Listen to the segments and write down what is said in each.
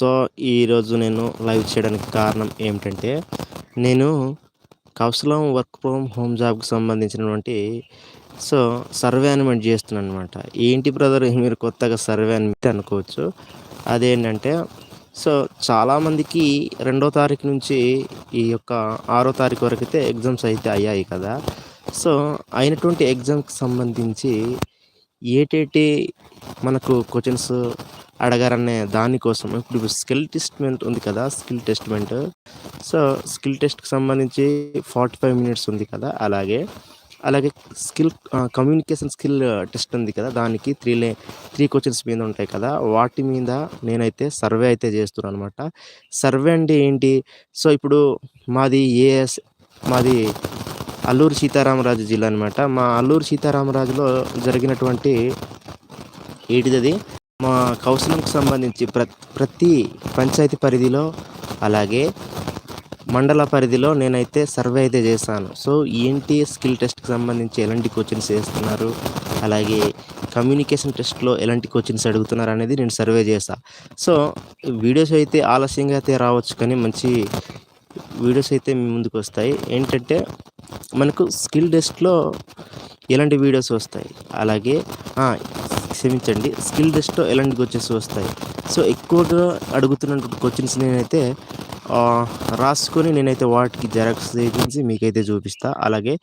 So ఈరోజు నేను live చేయడానికి కారణం ఏమిటంటే నేను కౌశలం వర్క్ ఫ్రమ్ హోమ్ జాబ్కి సంబంధించినటువంటి సో సర్వే అనమాట చేస్తున్నాను అనమాట ఏంటి బ్రదర్? మీరు కొత్తగా సర్వే అని అనుకోవచ్చు. అదేంటంటే సో చాలామందికి రెండో తారీఖు నుంచి ఈ యొక్క ఆరో తారీఖు వరకు అయితే ఎగ్జామ్స్ అయితే అయ్యాయి కదా. సో అయినటువంటి ఎగ్జామ్కి సంబంధించి ఏటేటి మనకు క్వశ్చన్స్ అడగారనే దానికోసం ఇప్పుడు స్కిల్ టెస్ట్మెంట్ ఉంది కదా స్కిల్ టెస్ట్మెంట్ సో స్కిల్ టెస్ట్కి సంబంధించి ఫార్టీ ఫైవ్ మినిట్స్ ఉంది కదా అలాగే. అలాగే స్కిల్ కమ్యూనికేషన్ స్కిల్ టెస్ట్ ఉంది కదా దానికి త్రీ లే త్రీ క్వశ్చన్స్ మీద ఉంటాయి కదా వాటి మీద నేనైతే సర్వే అయితే చేస్తున్నాను అనమాట సర్వే అంటే ఏంటి? సో ఇప్పుడు మాది ఏఎస్ మాది అల్లూరు సీతారామరాజు జిల్లా అనమాట మా అల్లూరు సీతారామరాజులో జరిగినటువంటి ఏంటిది మా కౌన్సిలింగ్కి సంబంధించి ప్ర ప్రతి పంచాయతీ పరిధిలో అలాగే మండల పరిధిలో నేనైతే సర్వే అయితే చేశాను. సో ఏంటి స్కిల్ టెస్ట్కి సంబంధించి ఎలాంటి కోచింగ్స్ చేస్తున్నారు? అలాగే కమ్యూనికేషన్ టెస్ట్లో ఎలాంటి కోచింగ్స్ అడుగుతున్నారు అనేది నేను సర్వే చేశా. సో వీడియోస్ అయితే ఆలస్యంగా అయితే రావచ్చు కానీ మంచి వీడియోస్ అయితే మీ ముందుకు వస్తాయి. ఏంటంటే మనకు స్కిల్ టెస్ట్లో ఎలాంటి వీడియోస్ వస్తాయి? అలాగే క్షమించండి. స్కిల్ టెస్ట్లో ఎలాంటి క్వశ్చన్స్ వస్తాయి? సో ఎక్కువగా అడుగుతున్నటువంటి క్వశ్చన్స్ నేనైతే రాసుకొని నేనైతే వాటికి జెరాక్స్ చేయించి మీకైతే చూపిస్తా. అలాగే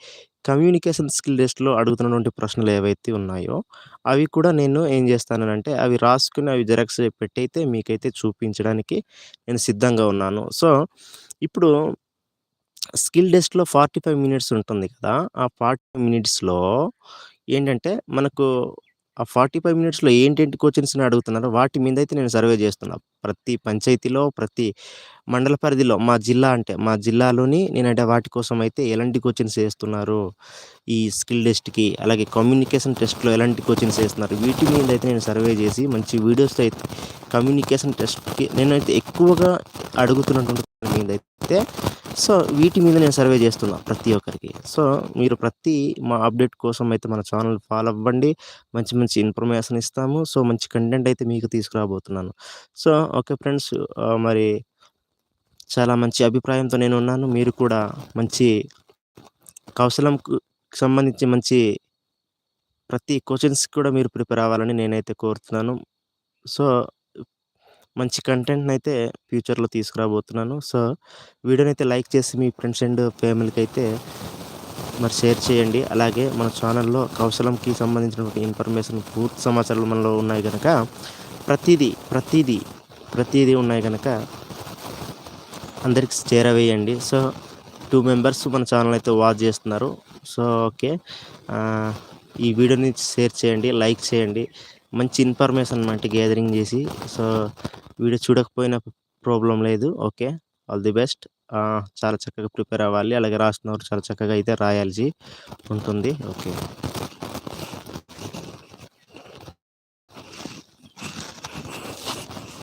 కమ్యూనికేషన్ స్కిల్ టెస్ట్లో అడుగుతున్నటువంటి ప్రశ్నలు ఏవైతే ఉన్నాయో అవి కూడా నేను ఏం చేస్తానంటే అవి రాసుకుని అవి జెరాక్స్ పెట్టయితే మీకైతే చూపించడానికి నేను సిద్ధంగా ఉన్నాను. సో ఇప్పుడు స్కిల్ టెస్ట్‌లో ఫార్టీ ఫైవ్ మినిట్స్ ఉంటుంది కదా! ఆ ఫార్టీ ఫైవ్ మినిట్స్‌లో ఏంటంటే, మనకు ఆ ఫార్టీ ఫైవ్ మినిట్స్‌లో ఏంటేంటి క్వెషన్స్‌ని అడుగుతున్నారో వాటి మీద అయితే నేను సర్వే చేస్తున్నా. ప్రతి పంచాయతీలో, ప్రతి మండల పరిధిలో మా జిల్లా అంటే, మా జిల్లాలోని నేనంటే వాటి కోసం అయితే ఎలాంటి కోచింగ్స్ వేస్తున్నారు ఈ స్కిల్ టెస్ట్‌కి, అలాగే కమ్యూనికేషన్ టెస్ట్‌లో ఎలాంటి కోచింగ్స్ వేస్తున్నారు వీటి మీద అయితే నేను సర్వే చేసి మంచి వీడియోస్ అయితే కమ్యూనికేషన్ టెస్ట్‌కి నేనైతే ఎక్కువగా అడుగుతున్నటువంటి అయితే సో వీటి మీద నేను సర్వే చేస్తున్నా ప్రతి ఒక్కరికి. సో మీరు ప్రతి మా అప్డేట్ కోసం అయితే మన ఛానల్ ఫాలో అవ్వండి. మంచి మంచి ఇన్ఫర్మేషన్ ఇస్తాము. సో మంచి కంటెంట్ అయితే మీకు తీసుకురాబోతున్నాను. సో ఓకే ఫ్రెండ్స్ మరి చాలా మంచి అభిప్రాయంతో నేను ఉన్నాను. మీరు కూడా మంచి కౌశలంకు సంబంధించి మంచి ప్రతి క్వశ్చన్స్కి కూడా మీరు ప్రిపేర్ అవ్వాలని నేనైతే కోరుతున్నాను. సో మంచి కంటెంట్ని అయితే ఫ్యూచర్లో తీసుకురాబోతున్నాను. సో వీడియోని అయితే లైక్ చేసి మీ ఫ్రెండ్స్ అండ్ ఫ్యామిలీకి అయితే మరి షేర్ చేయండి. అలాగే మన ఛానల్లో కౌశలంకి సంబంధించినటువంటి ఇన్ఫర్మేషన్ పూర్తి సమాచారాలు మనలో ఉన్నాయి కనుక ప్రతిదీ ప్రతిదీ ప్రతిదీ ఉన్నాయి కనుక అందరికి చేరవేయండి. సో టూ మెంబర్స్ మన ఛానల్ అయితే వాచ్ చేస్తున్నారు. So okay. ఈ వీడియోని షేర్ చేయండి లైక్ చేయండి. మంచి ఇన్ఫర్మేషన్ అనమాట గ్యాదరింగ్ చేసి. సో వీడియో చూడకపోయినా ప్రాబ్లం లేదు. ఓకే ఆల్ ది బెస్ట్ చాలా చక్కగా ప్రిపేర్ అవ్వాలి. అలాగే రాస్తున్నవారు చాలా చక్కగా అయితే రాయాల్సి ఉంటుంది. ఓకే